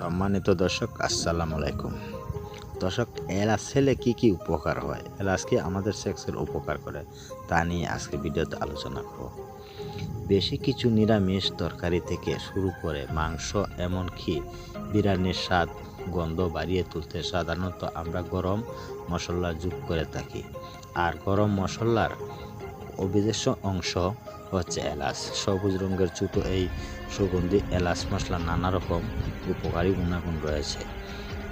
সম্মানিত দর্শক, আসসালামু আলাইকুম। দর্শক এলাচ ছেলে কি কি উপকার হয়? এলাচ কি আমাদের সেক্সের উপকার করে, তা নিয়ে আজকে ভিডিওতে আলোচনা করব। বেশি কিছু নিরামিষ তরকারি থেকে শুরু করে মাংস এমনকি বিরিয়ানির স্বাদ, গন্ধ বাড়িয়ে তুলতে সাধারণত আমরা গরম মশলা যোগ করে থাকি। আর গরম মশলার অবিদেশ্য অংশ হচ্ছে এলাচ। সবুজ রঙের ছোট এই সুগন্ধি এলাচ মশলা নানা রকম উপকারী গুণাগুণ রয়েছে।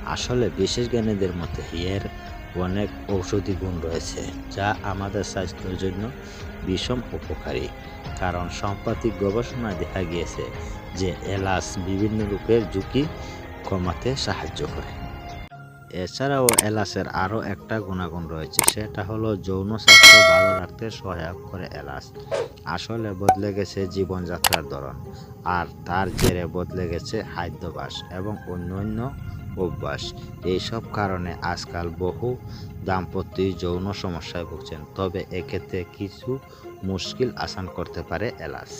আসলে বিশেষ জ্ঞানীদের মতে এর অনেক ঔষধি গুণ রয়েছে, যা আমাদের স্বাস্থ্যের জন্য ভীষণ উপকারী। কারণ সাম্প্রতিক গবেষণায় দেখা গিয়েছে যে এলাচ বিভিন্ন রূপের ঝুঁকি কমাতে সাহায্য করে। এছাড়াও এলাচের আরও একটা গুণাগুণ রয়েছে, সেটা হলো যৌন স্বাস্থ্য ভালো রাখতে সহায়ক করে এলাচ। আসলে বদলে গেছে জীবনযাত্রার ধরন, আর তার জেরে বদলে গেছে খাদ্যাভ্যাস এবং অন্যান্য অভ্যাস। এইসব কারণে আজকাল বহু দাম্পত্য যৌন সমস্যায় ভুগছেন, তবে এক্ষেত্রে কিছু মুশকিল আসান করতে পারে এলাচ।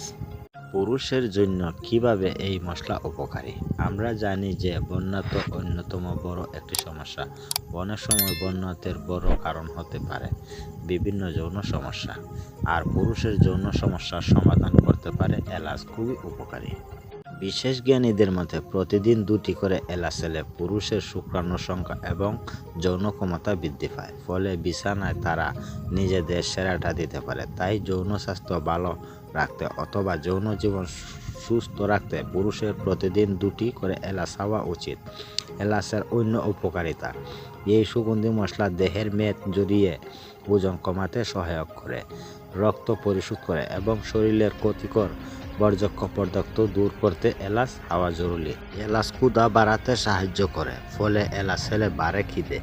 পুরুষের জন্য কীভাবে এই মশলা উপকারী? আমরা জানি যে বন্যাত অন্যতম বড় একটি সমস্যা। অনেক সময় বন্যাতের বড় কারণ হতে পারে বিভিন্ন যৌন সমস্যা। আর পুরুষের যৌন সমস্যার সমাধান করতে পারে এলাচ খুবই উপকারী। বিশেষ জ্ঞানীদের মতে প্রতিদিন দুটি করে এলাচ এলে পুরুষের শুক্রাণু সংখ্যা এবং যৌন ক্ষমতা বৃদ্ধি পায়। ফলে বিছানায় তারা নিজেদের সেরাটা দিতে পারে। তাই যৌন স্বাস্থ্য ভালো রাখতে অথবা যৌন জীবন সুস্থ রাখতে পুরুষের প্রতিদিন দুটি করে এলাচ খাওয়া উচিত। এলাচের অন্য উপকারিতা, এই সুগন্ধি মশলা দেহের মেদ জড়িয়ে ওজন কমাতে সহায়ক করে, রক্ত পরিশোধ করে এবং শরীরের ক্ষতিকর বর্জ্য পদার্থ দূর করতে এলাচ খাওয়া জরুরি। এলাচ ক্ষুদা বাড়াতে সাহায্য করে, ফলে এলাচ খেলে বাড়ে খিদে।